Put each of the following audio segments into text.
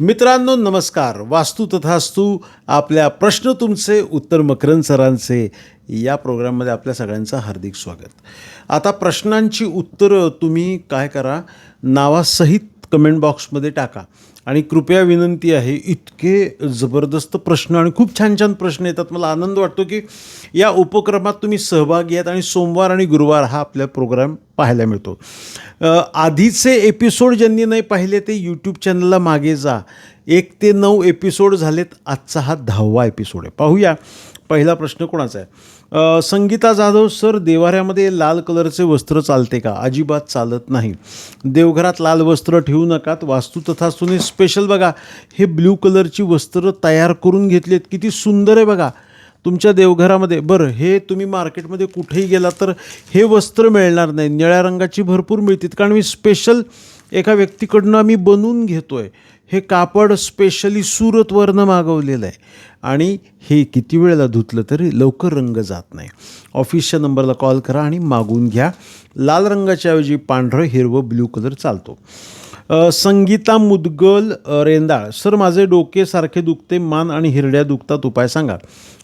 मित्रांनो नमस्कार. वास्तू तथास्तू आपल्या प्रश्न तुमचे उत्तर मकरंद सरांचे. या प्रोग्राममध्ये आपल्या सगळ्यांचं हार्दिक स्वागत. आता प्रश्नांची उत्तरं तुम्ही काय करा नावासहित कमेंट बॉक्समध्ये टाका. आणि कृपया विनंती आहे इतके जबरदस्त प्रश्न आणि खूप छान छान प्रश्न येतात. मला आनंद वाटतो की या उपक्रमात तुम्ही सहभागी आहात आणि सोमवार आणि गुरुवार हा आपला प्रोग्राम पाहायला मिळतो. आधीचे एपिसोड ज्यांनी नाही पाहिले ते यूट्यूब चॅनलला मागे जा. एक ते नऊ एपिसोड झालेत. आजचा हा दहावा एपिसोड आहे. पाहूया. पहिला प्रश्न कोणाचा आहे? संगीता जाधव सर देवाऱ्यामध्ये लाल कलरचे वस्त्र चालते का? अजिबात चालत नाही. देवघरात लाल वस्त्र ठेवू नकात. वास्तू तथा सुने स्पेशल बघा. हे ब्ल्यू कलरची वस्त्र तयार करून घेतलीत. किती सुंदर आहे बघा. तुमच्या देवघरामध्ये. बरं हे तुम्ही मार्केटमध्ये कुठेही गेला तर हे वस्त्र मिळणार नाही. निळ्या रंगाची भरपूर मिळतील. कारण मी स्पेशल एका व्यक्तीकडनं आम्ही बनवून घेतो आहे हे कापड स्पेशली सुरतवरनं मागवलेलं आहे. आणि हे किती वेळेला धुतलं तरी लवकर रंग जात नाही. ऑफिसच्या नंबरला कॉल करा आणि मागून घ्या. लाल रंगाच्या ऐवजी पांढरं हिरवं ब्ल्यू कलर चालतो. संगीता मुदगल रेंदाळ. सर माझे डोके सारखे दुखते मान आणि हिरड्या दुखतात उपाय सांगा.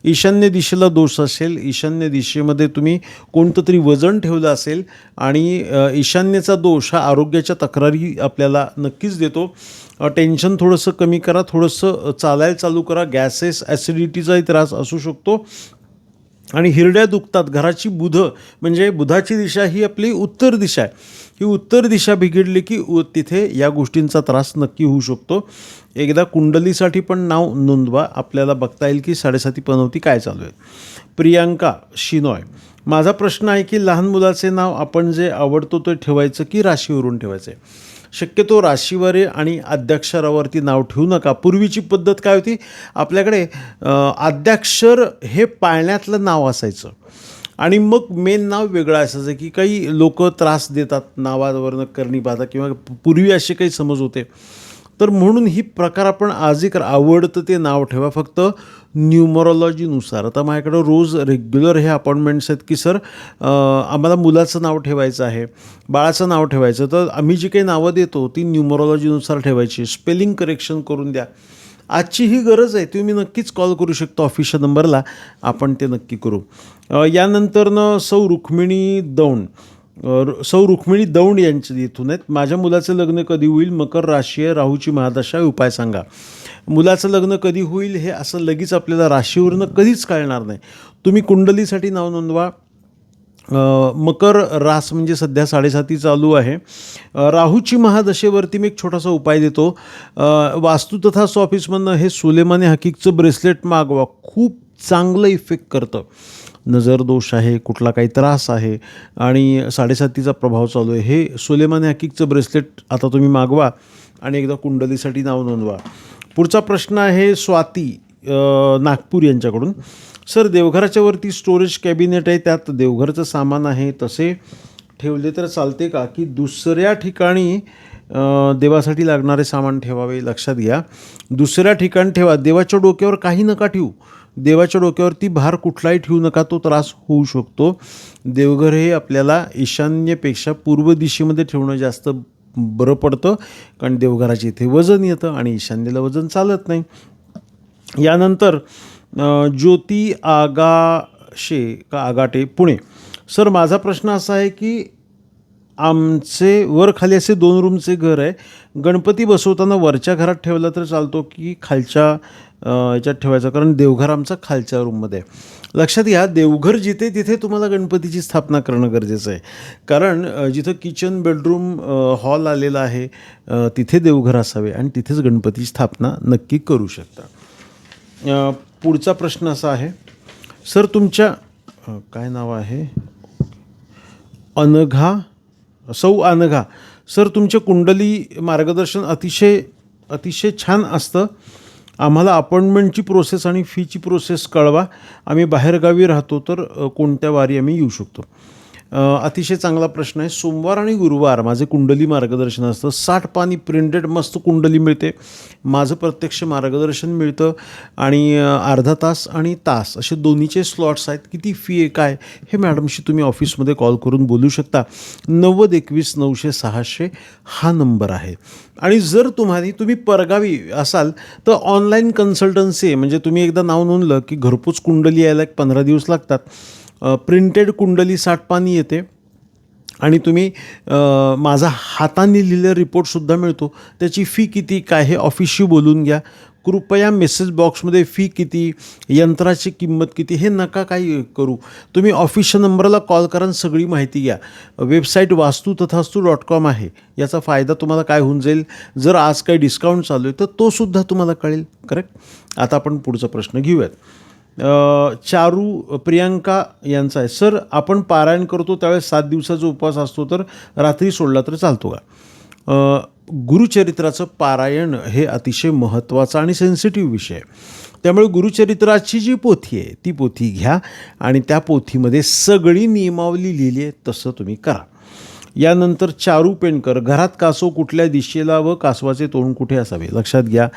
ईशान्य दिशेला दोष असेल ईशान्य दिशेमध्ये तुम्ही कोणतं तरी वजन ठेवलं असेल आणि ईशान्येचा दोष हा आरोग्याच्या तक्रारी आपल्याला नक्कीच देतो. टेन्शन थोडंसं कमी करा थोडंसं चालायला चालू करा. गॅसेस ॲसिडिटीचाही त्रास असू शकतो. आणि हिरड्या दुखतात. घराची बुध म्हणजे बुधाची दिशा ही आपली उत्तर दिशा आहे. ही उत्तर दिशा बिघडली की उ- तिथे या गोष्टींचा त्रास नक्की होऊ शकतो. एकदा कुंडलीसाठी पण नाव नोंदवा. आपल्याला बघता येईल की साडेसाती पनवती काय चालू आहे. प्रियांका शिनॉय. माझा प्रश्न आहे की लहान मुलाचे नाव आपण जे आवडतो ते ठेवायचं की राशीवरून ठेवायचं आहे शक्यतो राशीवर आणि आद्याक्षरावरती नाव ठेवू नका. पूर्वीची पद्धत काय होती? आपल्याकडे आद्याक्षर हे पाळण्यातलं नाव असायचं. आणि मग मेन नाव वेगळं असायचं की काही लोक त्रास देतात नावावरनं करणी बाधा किंवा पूर्वी असे काही समज होते. तर म्हणून ही प्रकार आपण आजही कर आवडतं ते नाव ठेवा. फक्त न्यूमरॉलॉजीनुसार. आता माझ्याकडं रोज रेग्युलर हे अपॉइंटमेंट्स आहेत की सर आम्हाला मुलाचं नाव ठेवायचं आहे बाळाचं नाव ठेवायचं तर आम्ही जी काही नावं देतो ती न्यूमरॉलॉजीनुसार ठेवायची. स्पेलिंग करेक्शन करून द्या. आजची ही गरज आहे तुम्ही नक्कीच कॉल करू शकता ऑफिसच्या नंबरला. आपण ते नक्की करू. यानंतरनं सौ रुक्मिणी दौंड. सौ रुक्मिणी दौंड यांचे इथून आहेत. माझ्या मुलाचं लग्न कधी होईल? मकर राशी आहे. राहूची महादशा आहे, उपाय सांगा. मुलाचं लग्न कधी होईल हे असं लगेच आपल्याला राशीवरनं कधीच कळणार नाही. तुम्ही कुंडलीसाठी नाव नोंदवा. मकर रास म्हणजे सध्या साडेसाती चालू आहे. राहूची महादशेवरती मी एक छोटासा उपाय देतो. वास्तू तथा ऑफिसमधनं हे सुलेमाने हकीकचं ब्रेसलेट मागवा. खूप चांगलं इफेक्ट करतं. नजर दोष आहे कुठला काही त्रास आहे आणि साडेसातीचा प्रभाव चालू आहे. हे सुलेमाने हकीकचं ब्रेसलेट आता तुम्ही मागवा आणि एकदा कुंडलीसाठी नाव नोंदवा. पुढचा प्रश्न आहे स्वाती नागपूर यांच्याकडून. सर देवघराच्या वरती स्टोरेज कॅबिनेट आहे त्यात देवघरचं सामान आहे तसे ठेवले तर चालते का? की दुसऱ्या ठिकाणी देवासाठी लागणारे सामान ठेवावे? लक्षात घ्या. दुसऱ्या ठिकाणी ठेवा. देवाच्या डोक्यावर काही नका ठेवू. देवाच्या डोक्यावरती भार कुठलाही ठेवू नका तो त्रास होऊ शकतो. देवघर हे आपल्याला ईशान्येपेक्षा पूर्व दिशेमध्ये ठेवणं जास्त बरं पडतं कारण देवघराचे इथे वजन येतं आणि ईशान्येला वजन चालत नाही. यानंतर ज्योती आगाशे का आगाटे पुणे. सर माझा प्रश्न असा आहे की आमचे वर खाली असे दोन रूमचे घर आहे. गणपती बसवताना वरच्या घरात ठेवला तर चालतो की खालच्या याच्यात ठेवायचा. कारण देवघर आमचा खालच्या रूममध्ये आहे. लक्षात घ्या देवघर जिथे तिथे तुम्हाला गणपतीची स्थापना करणं गरजेचं आहे. कारण जिथं किचन बेडरूम हॉल आलेला आहे तिथे देवघर असावे आणि तिथेच गणपतीची स्थापना नक्की करू शकता. पुढचा प्रश्न असा आहे. सर तुमच्या काय नाव आहे? अनघा सौ अनघा. सर तुमचे कुंडली मार्गदर्शन अतिशय अतिशय छान असतं. आम्हाला अपॉइंटमेंटची प्रोसेस आणि फीची प्रोसेस कळवा. आम्ही बाहेरगावी राहतो तर कोणत्या वारी आम्ही येऊ शकतो. अतिशय चांगला प्रश्न आहे. सोमवार आणि गुरुवार माझे कुंडली मार्गदर्शन असतं. साठ पानी प्रिंटेड मस्त कुंडली मिळते. माझं प्रत्यक्ष मार्गदर्शन मिळतं आणि अर्धा तास आणि तास असे दोन्हीचे स्लॉट्स आहेत. किती फी आहे काय? हे मॅडमशी तुम्ही ऑफिसमध्ये कॉल करून बोलू शकता. नव्वद एकवीस नऊशे सहाशे हा नंबर आहे. आणि जर तुम्हाला तुम्ही परगावी असाल तर ऑनलाईन कन्सल्टन्सी म्हणजे तुम्ही एकदा नाव नोंदलं की घरपोच कुंडली यायला एक पंधरा दिवस लागतात. प्रिंटेड कुंडली साठ पानी येते. आणि तुम्ही माझा हाताने लिहिलेला रिपोर्टसुद्धा मिळतो. त्याची फी किती काय हे ऑफिसशी बोलून घ्या. कृपया मेसेज बॉक्समध्ये फी किती यंत्राची किंमत किती हे नका काही करू. तुम्ही ऑफिसच्या नंबरला कॉल करा आणि सगळी माहिती घ्या. वेबसाईट वास्तू तथास्तू डॉट कॉम आहे. याचा फायदा तुम्हाला काय होऊन जाईल? जर आज काही डिस्काउंट चालू आहे तर तोसुद्धा तुम्हाला कळेल. करेक्ट आता आपण पुढचा प्रश्न घेऊयात. चारू प्रियांका यांचा आहे. सर आपण पारायण करतो त्यावेळेस सात दिवसाचा उपवास असतो तर रात्री सोडला तर चालतो का? गुरुचरित्राचं पारायण हे अतिशय महत्त्वाचा आणि सेन्सिटिव्ह विषय आहे. त्यामुळे गुरुचरित्राची जी पोथी आहे ती पोथी घ्या आणि त्या पोथीमध्ये सगळी नियमावली लिहिली आहे तसं तुम्ही करा. यानंतर चारू पेंडकर घरात कासव कुठल्या दिशेला व कासवाचे तोंड कुठे असावे? लक्षात घ्या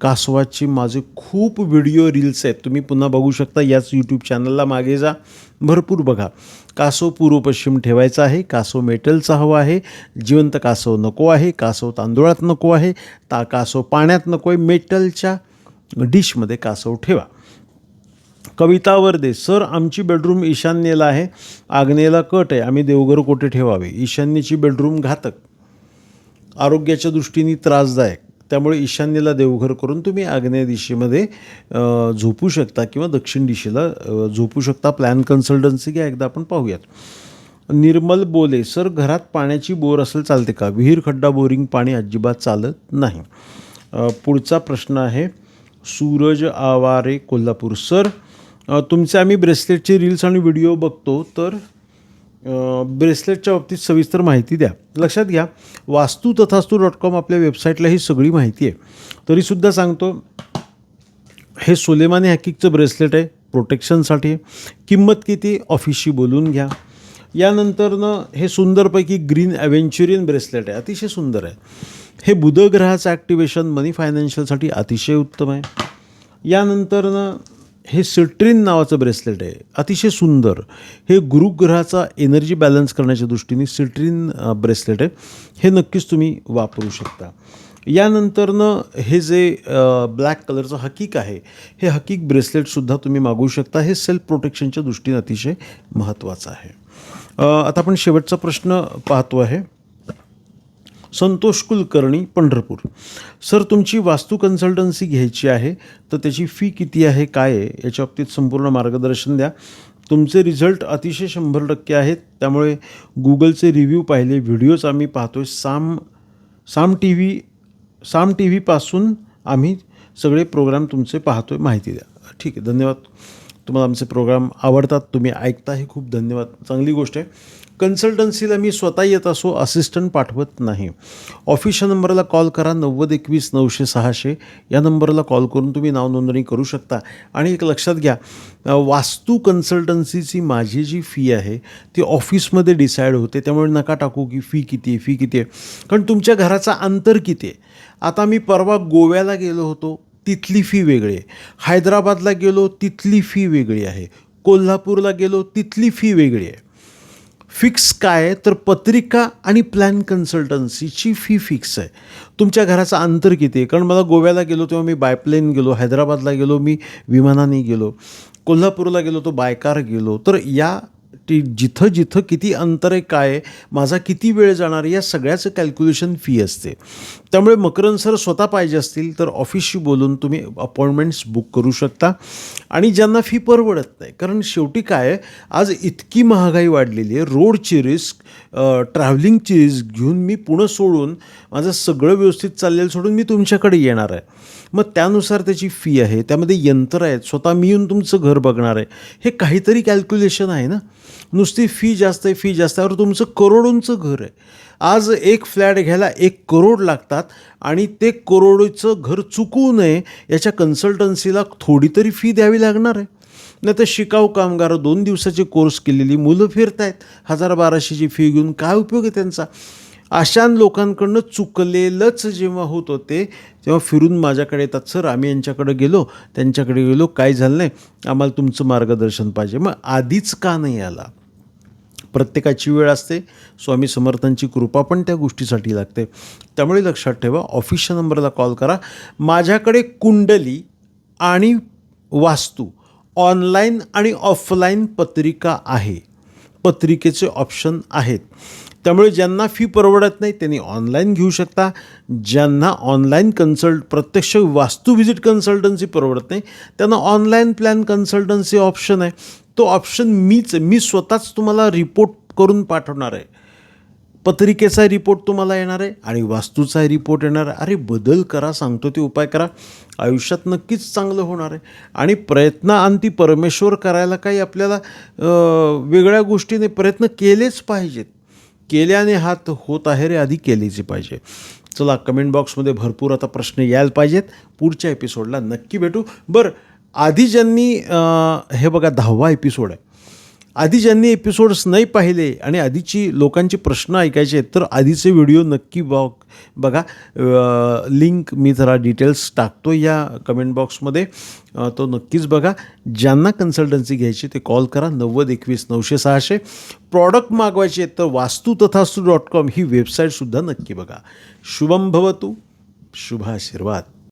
कासवाचे माझे खूप व्हिडिओ रील्स आहेत. तुम्ही पुन्हा बघू शकता याच यूट्यूब चॅनलला मागे जा. भरपूर बघा. कासव पूर्व पश्चिम ठेवायचा आहे कासव मेटलचा हवा आहे जिवंत कासव नको आहे कासव तांदूळात नको आहे ता कासव पाण्यात नको आहे मेटलच्या डिशमध्ये कासव ठेवा. कविता वर्दे सर आमची बेडरूम ईशान्येला आहे. आग्नेयला कट आहे. आम्ही देवघर कोठे ठेवावे? ईशान्येची बेडरूम घातक. आरोग्याच्या दृष्टीने त्रासदायक. त्यामुळे ईशान्येला देवघर करून तुम्ही आग्नेय दिशेमध्ये झोपू शकता किंवा दक्षिण दिशेला झोपू शकता. प्लॅन कन्सल्टन्सी घ्या. एकदा आपण पाहूयात. निर्मल बोले सर घरात पाण्याची बोर असेल चालते का? विहीर खड्डा बोरिंग पाणी अजिबात चालत नाही. पुढचा प्रश्न आहे. सूरज आवारे कोल्हापूर. सर तुमचे आम्ही ब्रेसलेटचे रील्स आणि व्हिडिओ बघतो तर ब्रेसलेटच्या बाबतीत सविस्तर माहिती द्या. लक्षात घ्या वास्तू तथास्तू डॉट कॉम आपल्या वेबसाईटला ही सगळी माहिती आहे. तरीसुद्धा सांगतो हे सुलेमानी हॅकिकचं ब्रेसलेट आहे प्रोटेक्शनसाठी किंमत किती ऑफिसशी बोलून घ्या. यानंतरनं हे सुंदरपैकी ग्रीन ॲव्हेंच्युरियन ब्रेसलेट आहे अतिशय सुंदर आहे. हे बुधग्रहाचं ॲक्टिवेशन मनी फायनान्शियलसाठी अतिशय उत्तम आहे. यानंतरनं हे सिट्रिन नावाचं ब्रेसलेट आहे. अतिशय सुंदर. हे गुरुग्रहाचा एनर्जी बॅलन्स करण्याच्या दृष्टीने सिट्रिन ब्रेसलेट आहे. हे नक्कीच तुम्ही वापरू शकता. यानंतरनं हे जे ब्लॅक कलरचं हकीक आहे हे हकीक ब्रेसलेटसुद्धा तुम्ही मागवू शकता. हे सेल्फ प्रोटेक्शनच्या दृष्टीने अतिशय महत्त्वाचं आहे. आता आपण शेवटचा प्रश्न पाहतो आहे. संतोष कुलकर्णी पंढरपूर. सर तुमची वास्तू कन्सल्टन्सी घ्यायची आहे तर त्याची फी किती आहे काय आहे याच्या बाबतीत संपूर्ण मार्गदर्शन द्या. तुमचे रिझल्ट अतिशय शंभर टक्के आहेत त्यामुळे गुगलचे रिव्ह्यू पाहिले व्हिडिओज आम्ही पाहतो आहे Saam Saam T V Saam T व्हीपासून आम्ही सगळे प्रोग्राम तुमचे पाहतो आहे माहिती द्या. ठीक आहे धन्यवाद. तुम्हाला आमचे प्रोग्राम आवडतात तुम्ही ऐकता हे खूप धन्यवाद. चांगली गोष्ट आहे. कन्सल्टन्सीला मी स्वतः येत असो असिस्टंट पाठवत नाही. ऑफिसच्या नंबरला कॉल करा नव्वद एकवीस नऊशे सहाशे. या नंबरला कॉल करून तुम्ही नाव नोंदणी करू शकता. आणि एक लक्षात घ्या वास्तू कन्सल्टन्सीची माझी जी फी आहे ती ऑफिसमध्ये डिसाईड होते. त्यामुळे नका टाकू की फी किती आहे फी किती आहे. कारण तुमच्या घराचा अंतर किती आहे? आता मी परवा गोव्याला गेलो होतो तिथली फी वेगळी आहे. हैदराबादला गेलो तिथली फी वेगळी आहे. कोल्हापूरला गेलो तिथली फी वेगळी आहे. फिक्स काय आहे? तर पत्रिका आणि प्लॅन कन्सल्टन्सीची फी फिक्स आहे. तुमच्या घराचं अंतर किती आहे? कारण मला गोव्याला गेलो तेव्हा मी बायप्लेन गेलो हैदराबादला गेलो मी विमानाने गेलो. कोल्हापूरला गेलो तो बायकार गेलो. तर या ती जिथं जिथं किती अंतर आहे काय माझा किती वेळ जाणार आहे, या सगळ्याचं कॅल्क्युलेशन फी असते. त्यामुळे मकरन सर स्वतः पाहिजे असतील तर ऑफिसशी बोलून तुम्ही अपॉइंटमेंट्स बुक करू शकता. आणि ज्यांना फी परवडत नाही कारण शेवटी काय आज इतकी महागाई वाढलेली आहे रोडची रिस्क ट्रॅव्हलिंगची रिस्क घेऊन मी पुणं सोडून माझं सगळं व्यवस्थित चाललेलं सोडून मी तुमच्याकडे येणार आहे. मग त्यानुसार त्याची फी आहे त्यामध्ये यंत्र आहेत स्वतः मी येऊन तुमचं घर बघणार आहे. हे काहीतरी कॅल्क्युलेशन आहे ना? नुसती फी जास्त आहे फी जास्त आहे. तुमचं करोडोंचं घर आहे. आज एक फ्लॅट घ्यायला एक करोड लागतात आणि ते करोडचं घर चुकवू नये याच्या कन्सल्टन्सीला थोडी तरी फी द्यावी लागणार आहे. नाही तर शिकाऊ कामगार दोन दिवसाचे कोर्स केलेली मुलं फिरत आहेत हजार बाराशेची फी घेऊन काय उपयोग आहे त्यांचा? अशा लोकांकडनं चुकलेलंच जेव्हा होत होते तेव्हा फिरून माझ्याकडे येतात. सर आम्ही यांच्याकडे गेलो. त्यांच्याकडे गेलो. काय झालं नाही? आम्हाला तुमचं मार्गदर्शन पाहिजे. मग आधीच का नाही आला? प्रत्येकाची वेळ असते. स्वामी समर्थांची कृपा पण त्या गोष्टीसाठी लागते. त्यामुळे लक्षात ठेवा ऑफिसच्या नंबरला कॉल करा. माझ्याकडे कुंडली आणि वास्तू ऑनलाईन आणि ऑफलाईन पत्रिका आहे. पत्रिकेचे ऑप्शन आहेत. त्यामुळे ज्यांना फी परवडत नाही त्यांनी ऑनलाईन घेऊ शकता. ज्यांना ऑनलाईन कन्सल्ट प्रत्यक्ष वास्तू व्हिजिट कन्सल्टन्सी परवडत नाही त्यांना ऑनलाईन प्लॅन कन्सल्टन्सी ऑप्शन आहे. तो ऑप्शन मीच मी स्वतःच तुम्हाला रिपोर्ट करून पाठवणार आहे. पत्रिकेचा रिपोर्ट तुम्हाला येणार आहे आणि वास्तूचा रिपोर्ट येणार आहे. अरे बदल करा सांगतो ते उपाय करा. आयुष्यात नक्कीच चांगलं होणार आहे. आणि प्रयत्न आणती परमेश्वर करायला काही आपल्याला वेगळ्या गोष्टीने प्रयत्न केलेच पाहिजेत. केल्याने हात होत आहे रे आधी केलेचे पाहिजे. चला कमेंट बॉक्समध्ये भरपूर आता प्रश्न यायला पाहिजेत. पुढच्या एपिसोडला नक्की भेटू. बरं आधी ज्यांनी हे बघा दहावा एपिसोड आहे. आधी ज्यांनी एपिसोड्स नाही पाहिले आणि आधीची लोकांचे प्रश्न ऐकायचे आहेत तर आधीचे व्हिडिओ नक्की बॉ बघा. लिंक मी जरा डिटेल्स टाकतो या कमेंट बॉक्समध्ये तो नक्कीच बघा. ज्यांना कन्सल्टन्सी घ्यायची ते कॉल करा. नव्वद एकवीस नऊशे सहाशे. प्रॉडक्ट मागवायचे आहेत तर वास्तू तथास्तू डॉट कॉम ही वेबसाईटसुद्धा नक्की बघा. शुभम भवतू. शुभ आशीर्वाद.